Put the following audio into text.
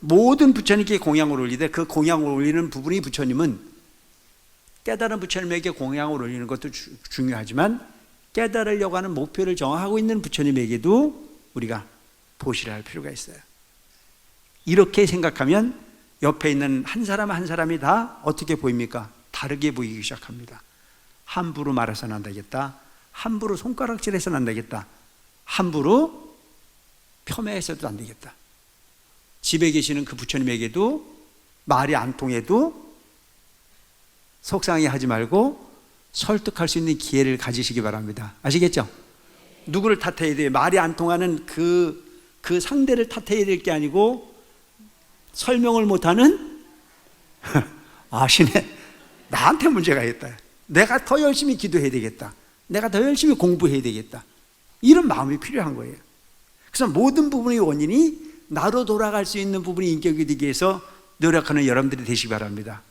모든 부처님께 공양을 올리되 그 공양을 올리는 부분이 부처님은 깨달은 부처님에게 공양을 올리는 것도 주- 중요하지만 깨달으려고 하는 목표를 정하고 있는 부처님에게도 우리가 보시를 할 필요가 있어요. 이렇게 생각하면 옆에 있는 한 사람 한 사람이 다 어떻게 보입니까? 다르게 보이기 시작합니다. 함부로 말해서는 안 되겠다. 함부로 손가락질해서는 안 되겠다. 함부로 폄훼해서도 안 되겠다. 집에 계시는 그 부처님에게도 말이 안 통해도 속상해 하지 말고 설득할 수 있는 기회를 가지시기 바랍니다. 아시겠죠? 누구를 탓해야 돼요? 말이 안 통하는 그, 그 상대를 탓해야 될 게 아니고 설명을 못하는 아시네. 나한테 문제가 있다. 내가 더 열심히 기도해야 되겠다. 내가 더 열심히 공부해야 되겠다. 이런 마음이 필요한 거예요. 그래서 모든 부분의 원인이 나로 돌아갈 수 있는 부분이 인격이 되기 위해서 노력하는 여러분들이 되시기 바랍니다.